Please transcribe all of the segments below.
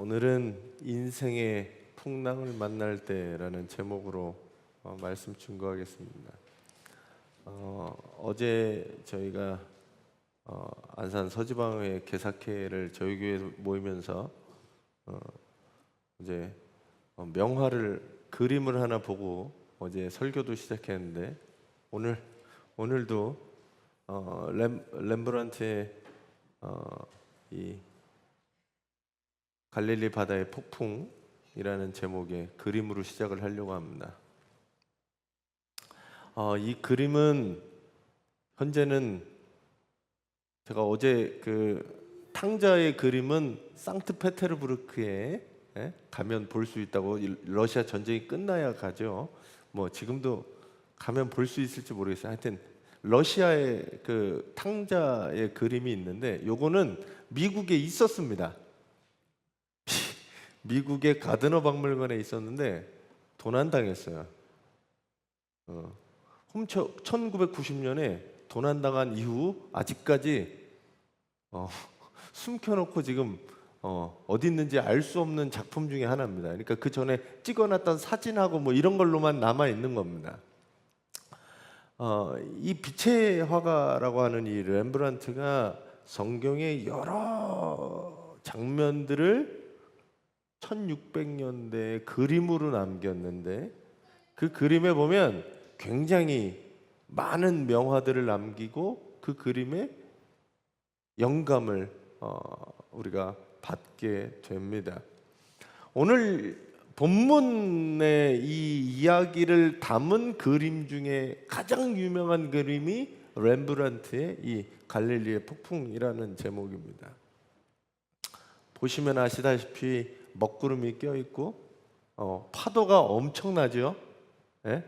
오늘은 인생의 풍랑을 만날 때라는 제목으로 어, 말씀 증거하겠습니다. 어, 어제 저희가 어, 안산 서지방회 개사회를 저희 교회 모이면서 어, 이제 어, 명화를 그림을 하나 보고 어제 설교도 시작했는데 오늘 오늘도 어, 렘, 렘브란트의 어, 이 갈릴리 바다의 폭풍이라는 제목의 그림으로 시작을 하려고 합니다. 어, 이 그림은 현재는 제가 어제 그 탕자의 그림은 상트페테르부르크에 예? 가면 볼 수 있다고 이 러시아 전쟁이 끝나야 가죠. 뭐 지금도 가면 볼 수 있을지 모르겠어요. 하여튼 러시아의 그 탕자의 그림이 있는데 요거는 미국에 있었습니다. 미국의 가드너 박물관에 있었는데 도난당했어요. 어, 훔쳐 1990년에 도난당한 이후 아직까지 어, 숨겨놓고 지금 어, 어디 있는지 알 수 없는 작품 중에 하나입니다. 그러니까 그 전에 찍어놨던 사진하고 뭐 이런 걸로만 남아 있는 겁니다. 어, 이 빛의 화가라고 하는 이 렘브란트가 성경의 여러 장면들을 1600년대에 그림으로 남겼는데 그 그림에 보면 굉장히 많은 명화들을 남기고 그 그림에 영감을 어, 우리가 받게 됩니다. 오늘 본문의 이 이야기를 담은 그림 중에 가장 유명한 그림이 렘브란트의 이 갈릴리의 폭풍이라는 제목입니다. 보시면 아시다시피 먹구름이 껴 있고 어, 파도가 엄청나죠. 예?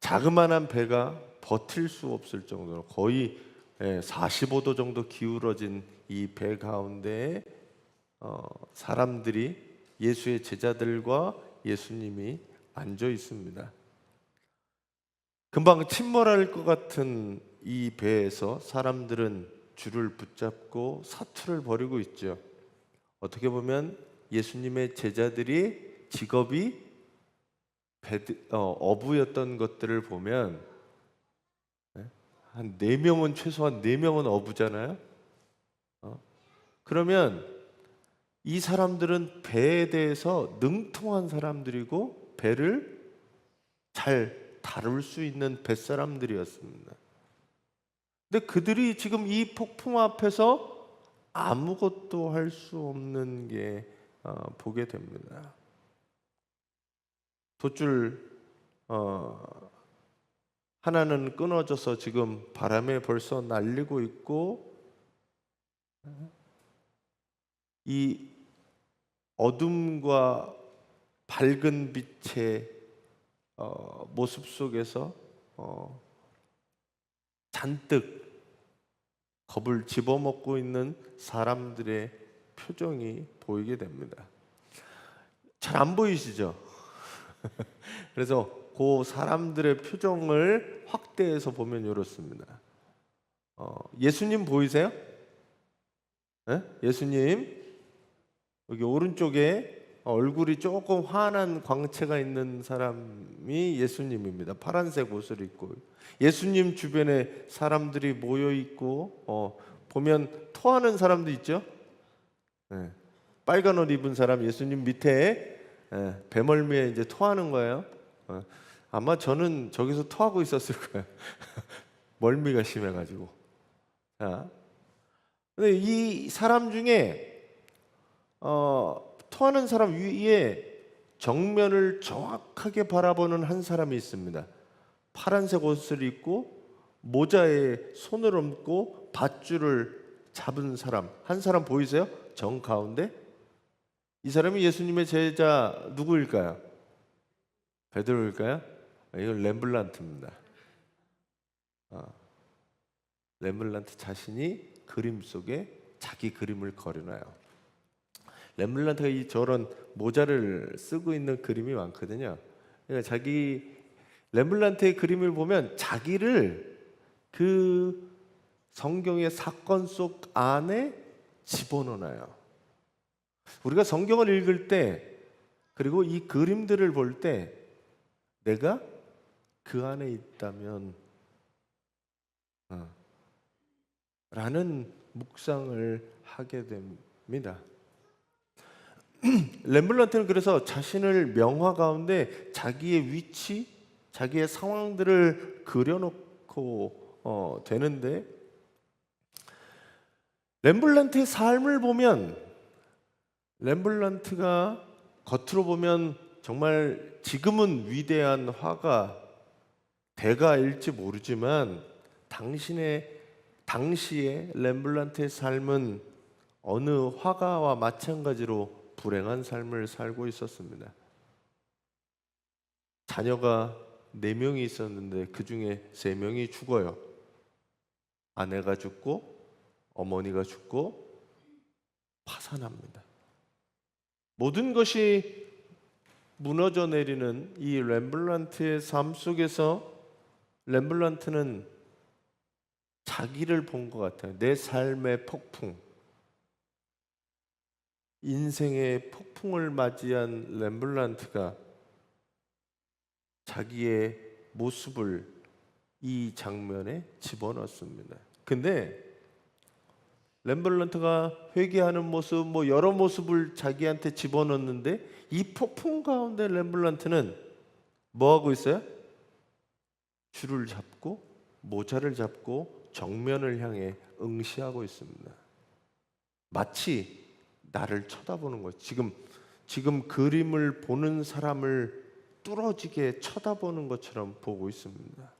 자그마한 배가 버틸 수 없을 정도로 거의 예, 45도 정도 기울어진 이 배 가운데 어, 사람들이 예수의 제자들과 예수님이 앉아 있습니다. 금방 침몰할 것 같은 이 배에서 사람들은 줄을 붙잡고 사투를 벌이고 있죠. 어떻게 보면 예수님의 제자들이 직업이 배드, 어, 어부였던 것들을 보면 한 네 명은 최소한 네 명은 어부잖아요. 어? 그러면 이 사람들은 배에 대해서 능통한 사람들이고 배를 잘 다룰 수 있는 뱃사람들이었습니다. 근데 그들이 지금 이 폭풍 앞에서 아무것도 할 수 없는 게 어, 보게 됩니다. 돛줄 어, 하나는 끊어져서 지금 바람에 벌써 날리고 있고 이 어둠과 밝은 빛의 어, 모습 속에서 어, 잔뜩 겁을 집어먹고 있는 사람들의 표정이 보이게 됩니다. 잘 안 보이시죠? 그래서 그 사람들의 표정을 확대해서 보면 이렇습니다. 어, 예수님 보이세요? 예? 예수님 여기 오른쪽에 얼굴이 조금 환한 광채가 있는 사람이 예수님입니다. 파란색 옷을 입고 예수님 주변에 사람들이 모여 있고 어, 보면 토하는 사람도 있죠. 예. 빨간 옷 입은 사람 예수님 밑에 예, 배멀미에 이제 토하는 거예요. 어, 아마 저는 저기서 토하고 있었을 거예요. 멀미가 심해가지고. 자, 근데 이 사람 중에 어, 토하는 사람 위에 정면을 정확하게 바라보는 한 사람이 있습니다. 파란색 옷을 입고 모자에 손을 얹고 밧줄을 잡은 사람 한 사람 보이세요? 정 가운데 이 사람이 예수님의 제자 누구일까요? 베드로일까요? 아, 이건 렘블란트입니다. 아, 렘블란트 자신이 그림 속에 자기 그림을 그려놔요. 렘블란트가 이 저런 모자를 쓰고 있는 그림이 많거든요. 그러니까 자기 렘블란트의 그림을 보면 자기를 그 성경의 사건 속 안에 집어넣어요. 우리가 성경을 읽을 때 그리고 이 그림들을 볼 때 내가 그 안에 있다면 어, 라는 묵상을 하게 됩니다. 렘블란트는 그래서 자신을 명화 가운데 자기의 위치, 자기의 상황들을 그려놓고 어, 되는데 렘블란트의 삶을 보면 렘블란트가 겉으로 보면 정말 지금은 위대한 화가 대가일지 모르지만 당신의 당시의 렘블란트의 삶은 어느 화가와 마찬가지로 불행한 삶을 살고 있었습니다. 자녀가 네 명이 있었는데 그 중에 세 명이 죽어요. 아내가 죽고 어머니가 죽고 파산합니다. 모든 것이 무너져 내리는 이 렘블란트의 삶 속에서 렘블란트는 자기를 본 것 같아요. 내 삶의 폭풍, 인생의 폭풍을 맞이한 렘블란트가 자기의 모습을 이 장면에 집어넣습니다. 근데 렘블란트가 회개하는 모습, 뭐 여러 모습을 자기한테 집어넣는데 이 폭풍 가운데 렘블란트는 뭐 하고 있어요? 줄을 잡고 모자를 잡고 정면을 향해 응시하고 있습니다. 마치 나를 쳐다보는 것. 지금 지금 그림을 보는 사람을 뚫어지게 쳐다보는 것처럼 보고 있습니다.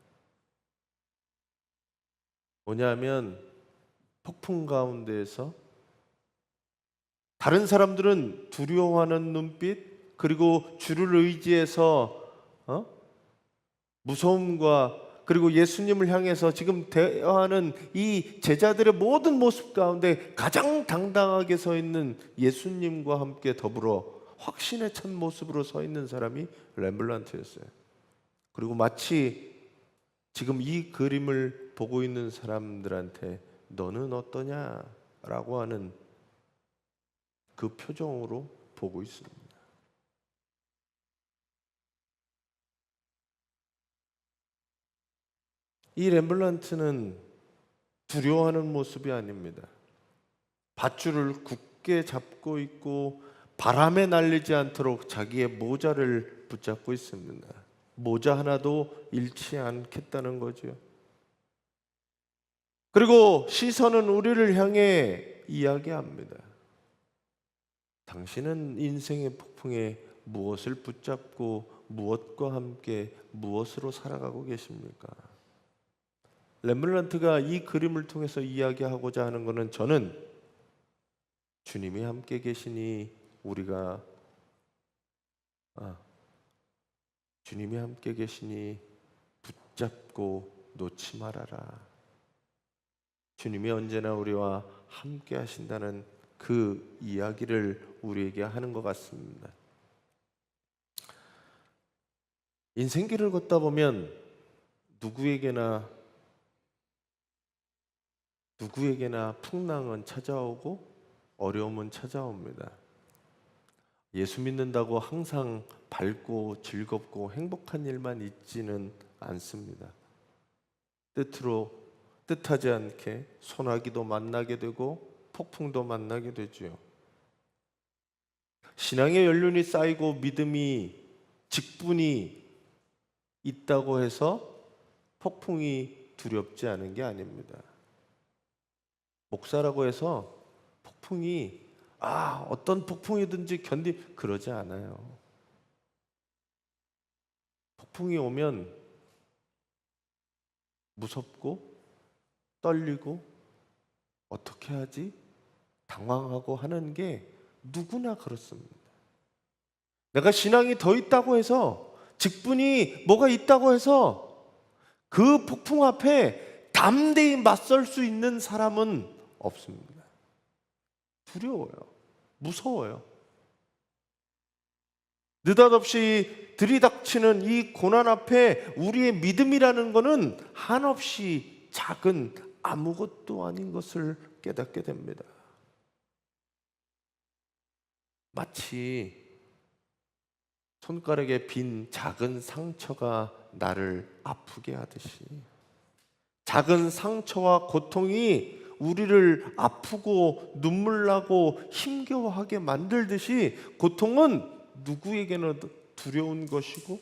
뭐냐면 폭풍 가운데에서 다른 사람들은 두려워하는 눈빛 그리고 주를 의지해서 어? 무서움과 그리고 예수님을 향해서 지금 대화하는 이 제자들의 모든 모습 가운데 가장 당당하게 서 있는 예수님과 함께 더불어 확신에 찬 모습으로 서 있는 사람이 렘블란트였어요. 그리고 마치 지금 이 그림을 보고 있는 사람들한테 너는 어떠냐 라고 하는 그 표정으로 보고 있습니다. 이 렘블란트는 두려워하는 모습이 아닙니다. 밧줄을 굳게 잡고 있고 바람에 날리지 않도록 자기의 모자를 붙잡고 있습니다. 모자 하나도 잃지 않겠다는 거죠. 그리고 시선은 우리를 향해 이야기합니다. 당신은 인생의 폭풍에 무엇을 붙잡고 무엇과 함께 무엇으로 살아가고 계십니까? 렘블란트가 이 그림을 통해서 이야기하고자 하는 것은 저는 주님이 함께 계시니 우리가 아, 주님이 함께 계시니 붙잡고 놓지 말아라. 주님이 언제나 우리와 함께 하신다는 그 이야기를 우리에게 하는 것 같습니다. 인생길을 걷다 보면 누구에게나 누구에게나 풍랑은 찾아오고 어려움은 찾아옵니다. 예수 믿는다고 항상 밝고 즐겁고 행복한 일만 있지는 않습니다. 뜻으로 뜻하지 않게 소나기도 만나게 되고 폭풍도 만나게 되지요. 신앙의 연륜이 쌓이고 믿음이 직분이 있다고 해서 폭풍이 두렵지 않은 게 아닙니다. 목사라고 해서 폭풍이 아 어떤 폭풍이든지 견디 그러지 않아요. 폭풍이 오면 무섭고 떨리고 어떻게 하지 당황하고 하는 게 누구나 그렇습니다. 내가 신앙이 더 있다고 해서 직분이 뭐가 있다고 해서 그 폭풍 앞에 담대히 맞설 수 있는 사람은 없습니다. 두려워요. 무서워요. 느닷없이 들이닥치는 이 고난 앞에 우리의 믿음이라는 것은 한없이 작은 아무것도 아닌 것을 깨닫게 됩니다. 마치 손가락에 빈 작은 상처가 나를 아프게 하듯이 작은 상처와 고통이 우리를 아프고 눈물 나고 힘겨워하게 만들듯이 고통은 누구에게나 두려운 것이고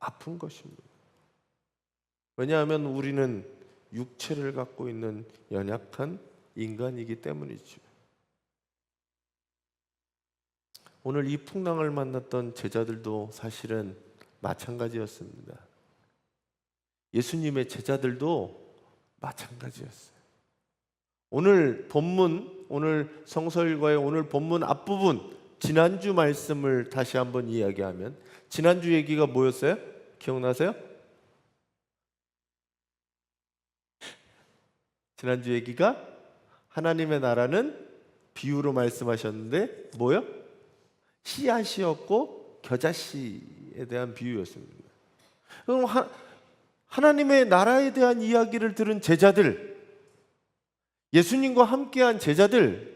아픈 것입니다. 왜냐하면 우리는 육체를 갖고 있는 연약한 인간이기 때문이죠. 오늘 이 풍랑을 만났던 제자들도 사실은 마찬가지였습니다. 예수님의 제자들도 마찬가지였어요. 오늘 본문, 오늘 성서일과의 오늘 본문 앞부분, 지난주 말씀을 다시 한번 이야기하면, 지난주 얘기가 뭐였어요? 기억나세요? 지난주 얘기가 하나님의 나라는 비유로 말씀하셨는데, 뭐요? 씨앗이었고 겨자씨에 대한 비유였습니다. 그럼 하, 하나님의 나라에 대한 이야기를 들은 제자들, 예수님과 함께한 제자들,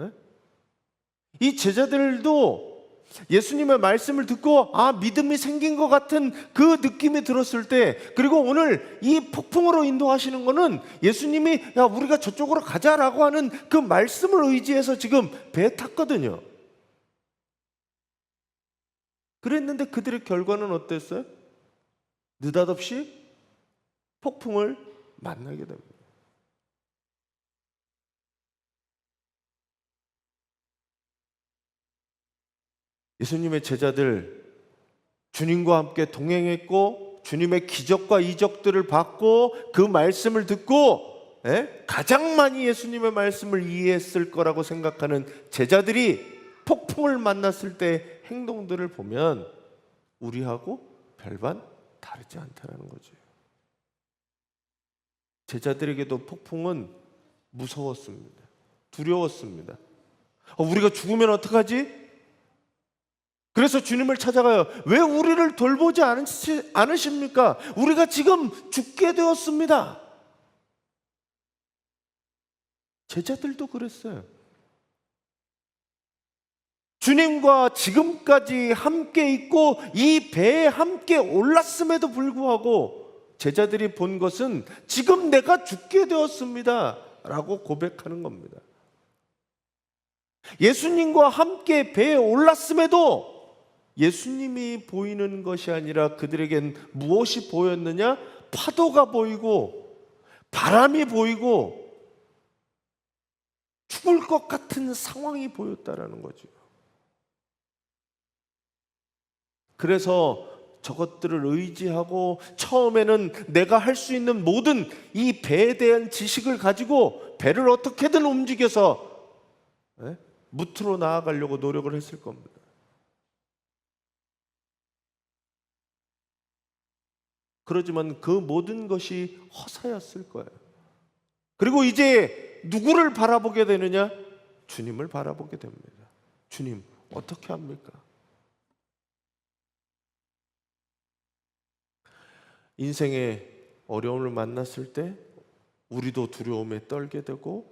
에? 이 제자들도 예수님의 말씀을 듣고 아 믿음이 생긴 것 같은 그 느낌이 들었을 때 그리고 오늘 이 폭풍으로 인도하시는 거는 예수님이 야 우리가 저쪽으로 가자라고 하는 그 말씀을 의지해서 지금 배에 탔거든요. 그랬는데 그들의 결과는 어땠어요? 느닷없이 폭풍을 만나게 됩니다. 예수님의 제자들 주님과 함께 동행했고 주님의 기적과 이적들을 받고 그 말씀을 듣고 예? 가장 많이 예수님의 말씀을 이해했을 거라고 생각하는 제자들이 폭풍을 만났을 때 행동들을 보면 우리하고 별반 다르지 않다는 거죠. 제자들에게도 폭풍은 무서웠습니다. 두려웠습니다. 어, 우리가 죽으면 어떡하지? 그래서 주님을 찾아가요. 왜 우리를 돌보지 않으십니까? 우리가 지금 죽게 되었습니다. 제자들도 그랬어요. 주님과 지금까지 함께 있고 이 배에 함께 올랐음에도 불구하고 제자들이 본 것은 지금 내가 죽게 되었습니다. 라고 고백하는 겁니다. 예수님과 함께 배에 올랐음에도 예수님이 보이는 것이 아니라 그들에겐 무엇이 보였느냐? 파도가 보이고 바람이 보이고 죽을 것 같은 상황이 보였다라는 거죠. 그래서 저것들을 의지하고 처음에는 내가 할 수 있는 모든 이 배에 대한 지식을 가지고 배를 어떻게든 움직여서 예? 무트로 나아가려고 노력을 했을 겁니다. 그러지만 그 모든 것이 허사였을 거예요. 그리고 이제 누구를 바라보게 되느냐? 주님을 바라보게 됩니다. 주님, 어떻게 합니까? 인생의 어려움을 만났을 때 우리도 두려움에 떨게 되고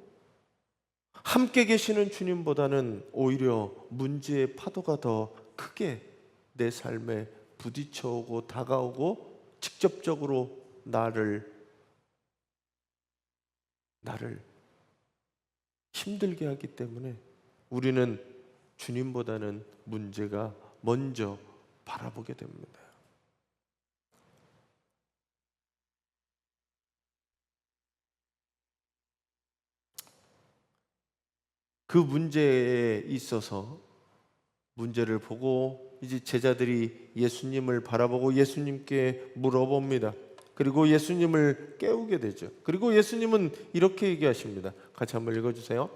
함께 계시는 주님보다는 오히려 문제의 파도가 더 크게 내 삶에 부딪혀오고 다가오고 직접적으로 나를 나를 힘들게 하기 때문에 우리는 주님보다는 문제가 먼저 바라보게 됩니다. 그 문제에 있어서 문제를 보고 이제 제자들이 예수님을 바라보고 예수님께 물어봅니다. 그리고 예수님을 깨우게 되죠. 그리고 예수님은 이렇게 얘기하십니다. 같이 한번 읽어주세요.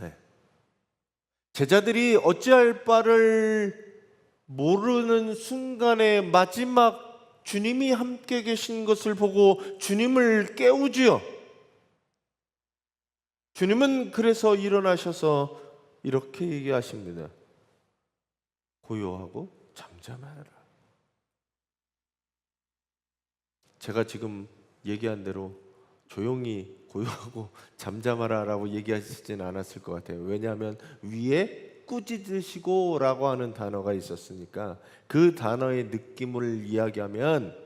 네. 제자들이 어찌할 바를 모르는 순간에 마지막 주님이 함께 계신 것을 보고 주님을 깨우지요. 주님은 그래서 일어나셔서 이렇게 얘기하십니다. 고요하고 잠잠하라. 제가 지금 얘기한 대로 조용히 고요하고 잠잠하라라고 얘기하시진 않았을 것 같아요. 왜냐하면 위에 꾸짖으시고 라고 하는 단어가 있었으니까 그 단어의 느낌을 이야기하면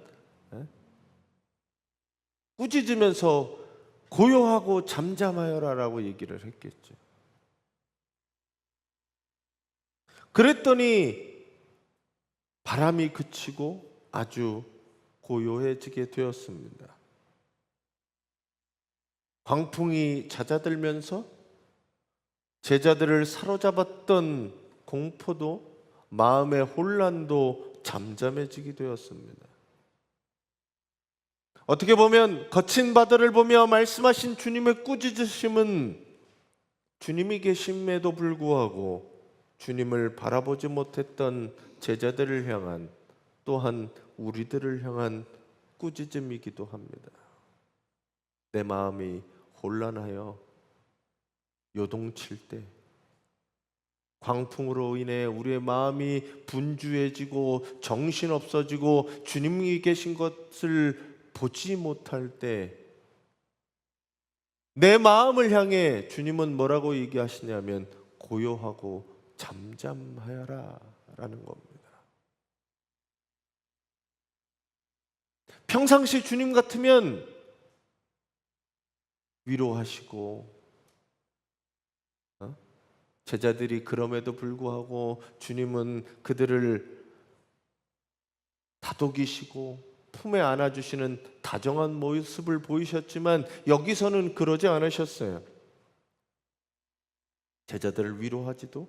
에? 꾸짖으면서 고요하고 잠잠하여라라고 얘기를 했겠죠. 그랬더니 바람이 그치고 아주 고요해지게 되었습니다. 광풍이 잦아들면서 제자들을 사로잡았던 공포도 마음의 혼란도 잠잠해지게 되었습니다. 어떻게 보면 거친 바다를 보며 말씀하신 주님의 꾸짖으심은 주님이 계심에도 불구하고 주님을 바라보지 못했던 제자들을 향한 또한 우리들을 향한 꾸짖음이기도 합니다. 내 마음이 혼란하여 요동칠 때 광풍으로 인해 우리의 마음이 분주해지고 정신 없어지고 주님이 계신 것을 보지 못할 때 내 마음을 향해 주님은 뭐라고 얘기하시냐면 고요하고 잠잠하여라 라는 겁니다. 평상시 주님 같으면 위로하시고 어? 제자들이 그럼에도 불구하고 주님은 그들을 다독이시고 품에 안아주시는 다정한 모습을 보이셨지만 여기서는 그러지 않으셨어요. 제자들을 위로하지도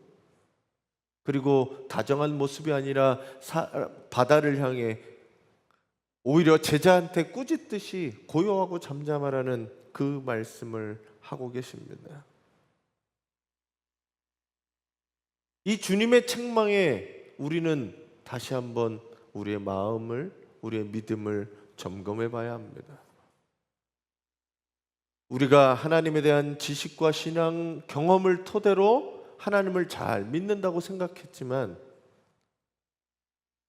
그리고 다정한 모습이 아니라 사- 바다를 향해 오히려 제자한테 꾸짖듯이 고요하고 잠잠하라는 그 말씀을 하고 계십니다. 이 주님의 책망에 우리는 다시 한번 우리의 마음을, 우리의 믿음을 점검해 봐야 합니다. 우리가 하나님에 대한 지식과 신앙 경험을 토대로 하나님을 잘 믿는다고 생각했지만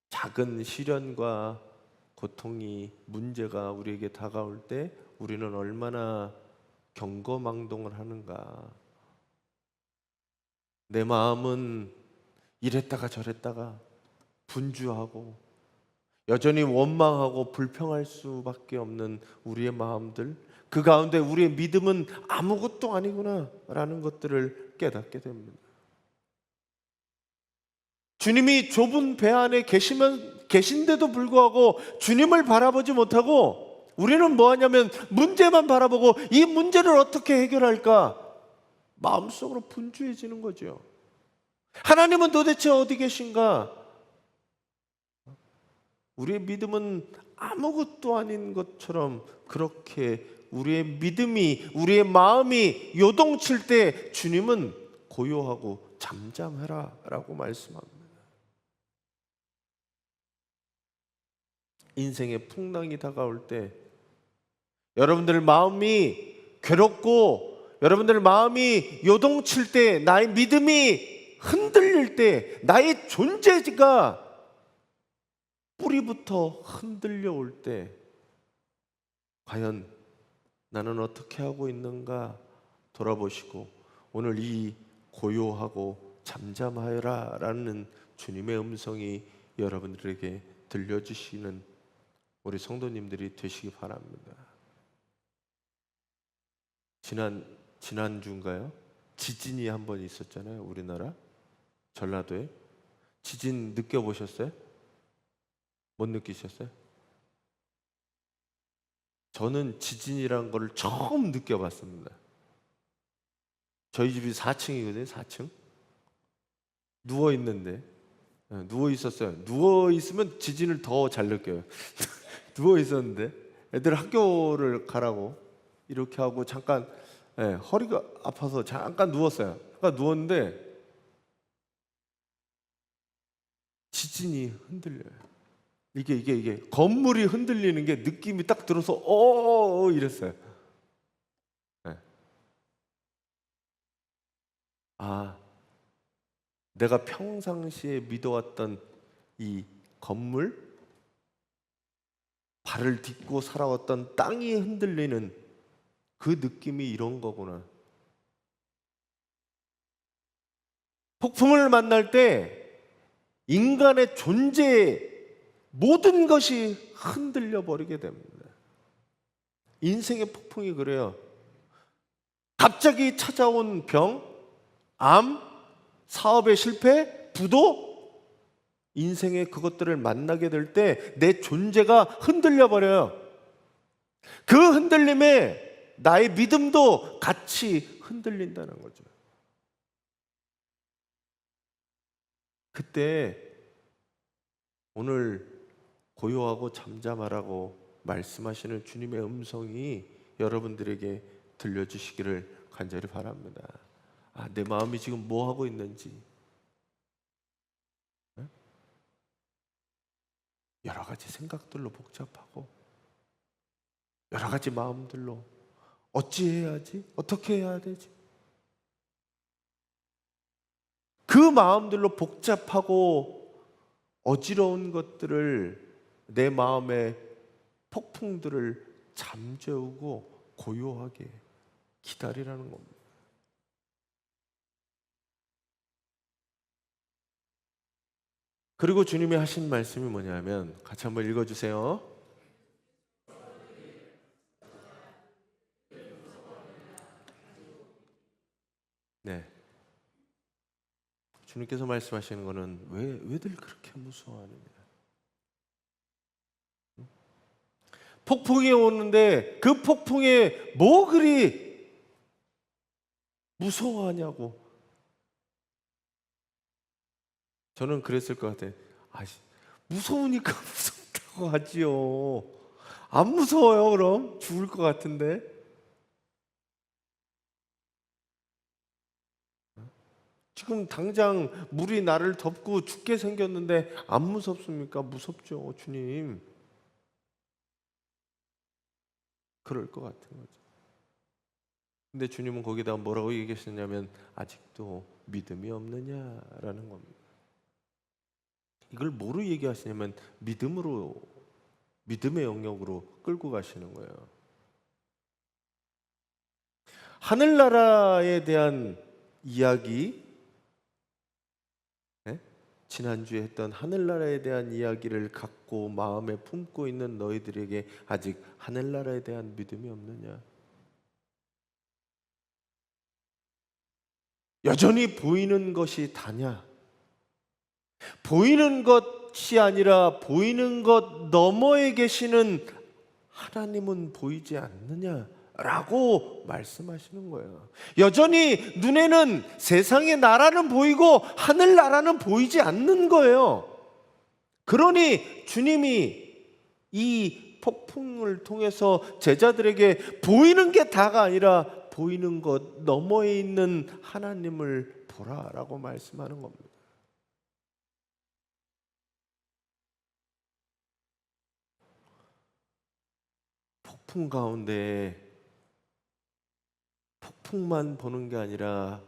작은 시련과 고통이 문제가 우리에게 다가올 때 우리는 얼마나 경거망동을 하는가. 내 마음은 이랬다가 저랬다가 분주하고 여전히 원망하고 불평할 수밖에 없는 우리의 마음들 그 가운데 우리의 믿음은 아무것도 아니구나라는 것들을 깨닫게 됩니다. 주님이 좁은 배 안에 계시면 계신데도 불구하고 주님을 바라보지 못하고 우리는 뭐 하냐면 문제만 바라보고 이 문제를 어떻게 해결할까 마음속으로 분주해지는 거죠. 하나님은 도대체 어디 계신가? 우리의 믿음은 아무것도 아닌 것처럼 그렇게 우리의 믿음이 우리의 마음이 요동칠 때 주님은 고요하고 잠잠해라라고 말씀합니다. 인생의 풍랑이 다가올 때 여러분들 마음이 괴롭고 여러분들 마음이 요동칠 때 나의 믿음이 흔들릴 때 나의 존재가 뿌리부터 흔들려 올 때 과연 나는 어떻게 하고 있는가 돌아보시고 오늘 이 고요하고 잠잠하여라 라는 주님의 음성이 여러분들에게 들려주시는 우리 성도님들이 되시기 바랍니다. 지난 지난 주인가요? 지진이 한 번 있었잖아요. 우리나라 전라도에 지진 느껴보셨어요? 못 느끼셨어요? 저는 지진이란 걸 처음 느껴봤습니다. 저희 집이 4층이거든요, 4층. 누워 있는데 누워 있었어요. 누워 있으면 지진을 더 잘 느껴요. 누워 있었는데 애들 학교를 가라고 이렇게 하고 잠깐 예, 허리가 아파서 잠깐 누웠어요. 그러니까 누웠는데 지진이 흔들려요. 이게 이게 이게 건물이 흔들리는 게 느낌이 딱 들어서 어 이랬어요. 예. 아, 내가 평상시에 믿어왔던 이 건물 발을 딛고 살아왔던 땅이 흔들리는 그 느낌이 이런 거구나. 폭풍을 만날 때 인간의 존재 모든 것이 흔들려 버리게 됩니다. 인생의 폭풍이 그래요. 갑자기 찾아온 병, 암, 사업의 실패, 부도, 인생의 그것들을 만나게 될 때 내 존재가 흔들려 버려요. 그 흔들림에 나의 믿음도 같이 흔들린다는 거죠. 그때 오늘 고요하고 잠잠하라고 말씀하시는 주님의 음성이 여러분들에게 들려주시기를 간절히 바랍니다. 아, 내 마음이 지금 뭐 하고 있는지 네? 여러 가지 생각들로 복잡하고 여러 가지 마음들로 어찌 해야지? 어떻게 해야 되지? 그 마음들로 복잡하고 어지러운 것들을 내 마음의 폭풍들을 잠재우고 고요하게 기다리라는 겁니다. 그리고 주님이 하신 말씀이 뭐냐면 같이 한번 읽어 주세요. 네. 주님께서 말씀하시는 거는 왜 왜들 그렇게 무서워하느냐? 폭풍이 오는데 그 폭풍에 뭐 그리 무서워하냐고. 저는 그랬을 것 같아요. 아, 무서우니까 무섭다고 하지요. 안 무서워요, 그럼? 죽을 것 같은데. 지금 당장 물이 나를 덮고 죽게 생겼는데 안 무섭습니까? 무섭죠, 주님. 그럴 것 같은 거죠. 근데 주님은 거기다 뭐라고 얘기하셨냐면 아직도 믿음이 없느냐라는 겁니다. 이걸 뭐로 얘기하시냐면 믿음으로 믿음의 영역으로 끌고 가시는 거예요. 하늘나라에 대한 이야기 예? 지난주에 했던 하늘나라에 대한 이야기를 갖고 마음에 품고 있는 너희들에게 아직 하늘나라에 대한 믿음이 없느냐? 여전히 보이는 것이 다냐? 보이는 것이 아니라 보이는 것 너머에 계시는 하나님은 보이지 않느냐? 라고 말씀하시는 거예요. 여전히 눈에는 세상의 나라는 보이고 하늘 나라는 보이지 않는 거예요. 그러니 주님이 이 폭풍을 통해서 제자들에게 보이는 게 다가 아니라 보이는 것 너머에 있는 하나님을 보라라고 말씀하는 겁니다. 가운데 폭풍만 보는 게 아니라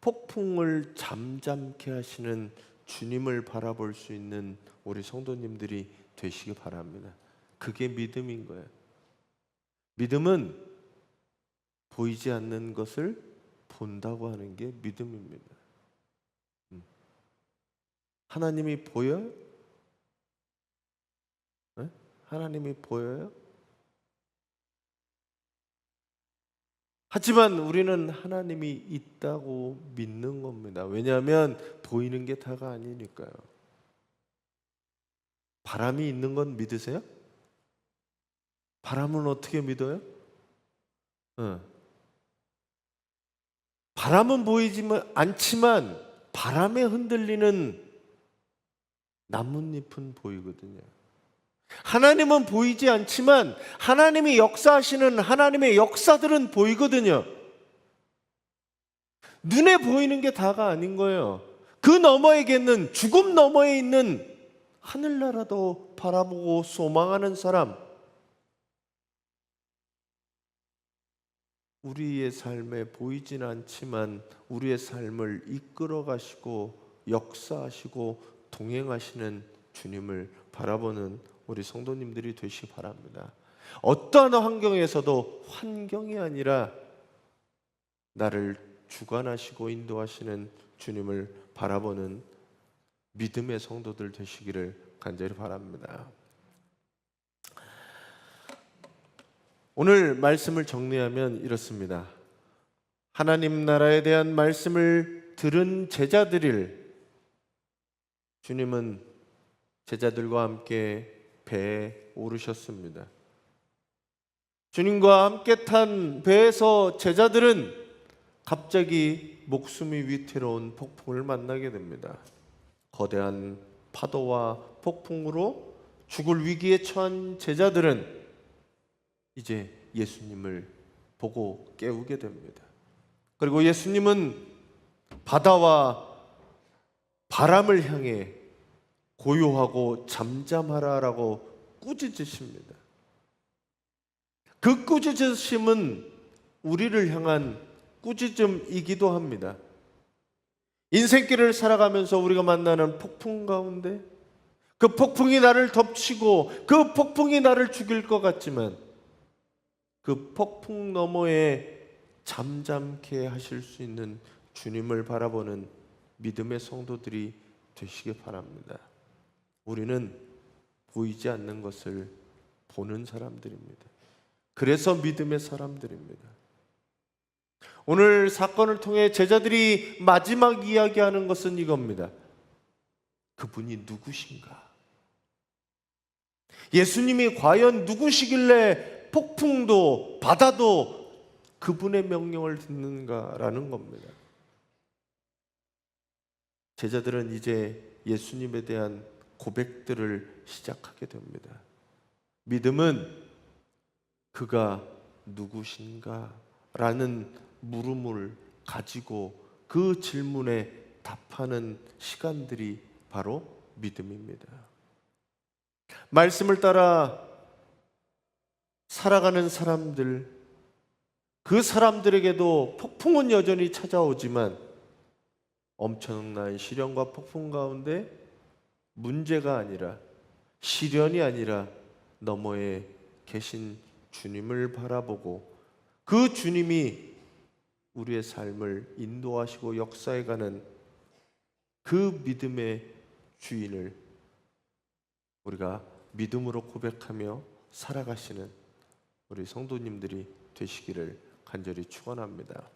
폭풍을 잠잠케 하시는 주님을 바라볼 수 있는 우리 성도님들이 되시기 바랍니다. 그게 믿음인 거예요. 믿음은 보이지 않는 것을 본다고 하는 게 믿음입니다. 음. 하나님이 보여요? 네? 하나님이 보여요? 하지만 우리는 하나님이 있다고 믿는 겁니다. 왜냐하면 보이는 게 다가 아니니까요. 바람이 있는 건 믿으세요? 바람은 어떻게 믿어요? 어. 바람은 보이지 않지만 바람에 흔들리는 나뭇잎은 보이거든요. 하나님은 보이지 않지만 하나님이 역사하시는 하나님의 역사들은 보이거든요. 눈에 보이는 게 다가 아닌 거예요. 그 너머에게는 죽음 너머에 있는 하늘나라도 바라보고 소망하는 사람. 우리의 삶에 보이진 않지만 우리의 삶을 이끌어 가시고 역사하시고 동행하시는 주님을 바라보는 우리 성도님들이 되시기 바랍니다. 어떠한 환경에서도 환경이 아니라 나를 주관하시고 인도하시는 주님을 바라보는 믿음의 성도들 되시기를 간절히 바랍니다. 오늘 말씀을 정리하면 이렇습니다. 하나님 나라에 대한 말씀을 들은 제자들을 주님은 제자들과 함께 배에 오르셨습니다. 주님과 함께 탄 배에서 제자들은 갑자기 목숨이 위태로운 폭풍을 만나게 됩니다. 거대한 파도와 폭풍으로 죽을 위기에 처한 제자들은 이제 예수님을 보고 깨우게 됩니다. 그리고 예수님은 바다와 바람을 향해 고요하고 잠잠하라라고 꾸짖으십니다. 그 꾸짖으심은 우리를 향한 꾸짖음이기도 합니다. 인생길을 살아가면서 우리가 만나는 폭풍 가운데 그 폭풍이 나를 덮치고 그 폭풍이 나를 죽일 것 같지만 그 폭풍 너머에 잠잠케 하실 수 있는 주님을 바라보는 믿음의 성도들이 되시기 바랍니다. 우리는 보이지 않는 것을 보는 사람들입니다. 그래서 믿음의 사람들입니다. 오늘 사건을 통해 제자들이 마지막 이야기하는 것은 이겁니다. 그분이 누구신가? 예수님이 과연 누구시길래 폭풍도 바다도 그분의 명령을 듣는가라는 겁니다. 제자들은 이제 예수님에 대한 고백들을 시작하게 됩니다. 믿음은 그가 누구신가? 라는 물음을 가지고 그 질문에 답하는 시간들이 바로 믿음입니다. 말씀을 따라 살아가는 사람들, 그 사람들에게도 폭풍은 여전히 찾아오지만 엄청난 시련과 폭풍 가운데 문제가 아니라 시련이 아니라 너머에 계신 주님을 바라보고 그 주님이 우리의 삶을 인도하시고 역사해 가는 그 믿음의 주인을 우리가 믿음으로 고백하며 살아가시는 우리 성도님들이 되시기를 간절히 축원합니다.